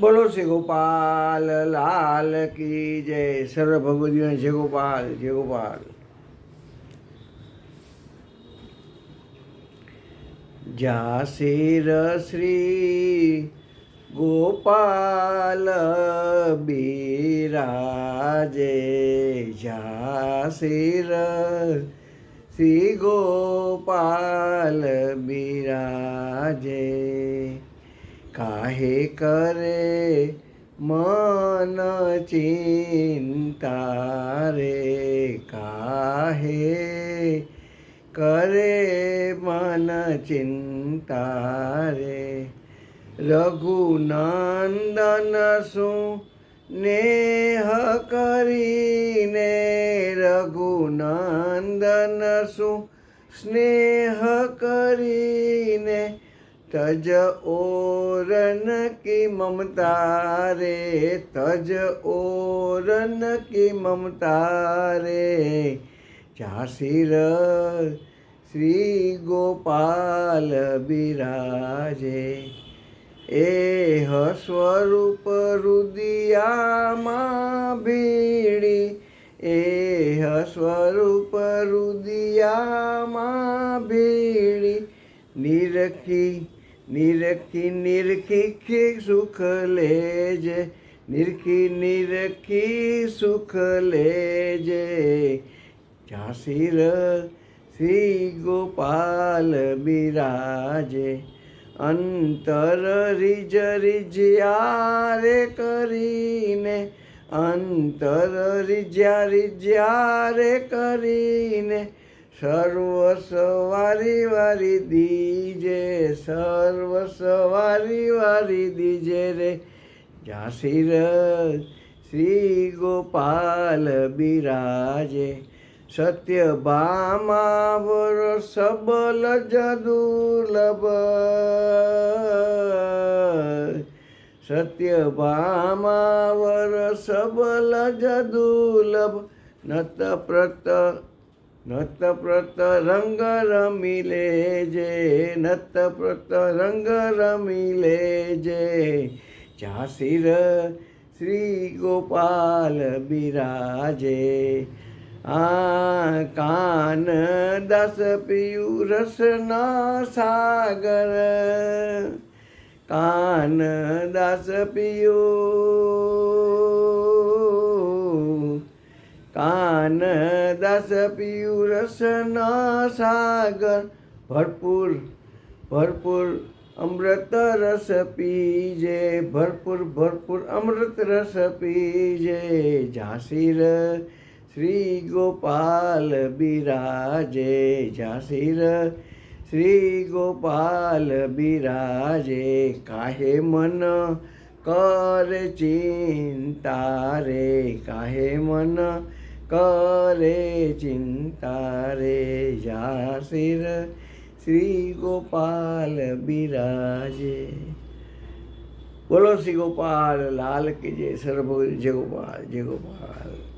બોલો શ્રી ગોપાલ, લાલ કી જય. સર્વ ભગવદીઓ જય ગોપાલ જય ગોપાલ. જાસીર શ્રી ગોપાલ બિરાજે. જાસીર શ્રી ગોપાલ બિરાજે. काहे करे मन चिंता रे? काहे करे मन चिंता रे? रघुनंदन सु नेह करीने, रघुनंदन सु स्नेह करीने तज ओरन की ममता रे तज ओरन की ममता रे झासीर श्री गोपाल बिराजे ए स्वरूप रुदियामा बीड़ी ए स्वरूप रुदियामा बीड़ी निरखी નિરખી નિરખી નિરખી સુખ લેજે નિરખી નિરખી સુખ લેજે ઝાંસીર શ્રી ગોપાલ બિરાજે અંતર રીજ રીજ્યારે કરીને અંતર રીજ્યા રીજ્યારે કરીને સર્વ સવારી વારી દીજે સર્વ સવારી વારી દીજે રે. ઝાંસીર શ્રી ગોપાલ બિરાજે, સત્ય બામાવર સબલ જદુર્લભ સત્ય બામાવર સબલ જદુર્લભ નત પ્રત નત પ્રત રંગ રમી લેજે નત પ્રત રંગ રમી લેજે ઝાંસીર શ્રી ગોપાલ બિરાજે આ કાન દસ પિયુ રસના સાગર કાન દાસ પિયુ ज्ञान दस पीयूरसना सागर। भरपूर भरपूर अमृत रस पीजे, भरपूर भरपूर अमृत रस पीजे। झांसीर श्री गोपाल बिराजे, झांसीर श्री गोपाल बिराजे। काहे मन कर चिंता रे, काहे मन કરે ચિંતા રે ઝાંસીર શ્રી. ગોપાલ બિરાજે. બોલો શ્રી ગોપાલ, લાલ કે જે સર્વ જય ગોપાલ જય ગોપાલ.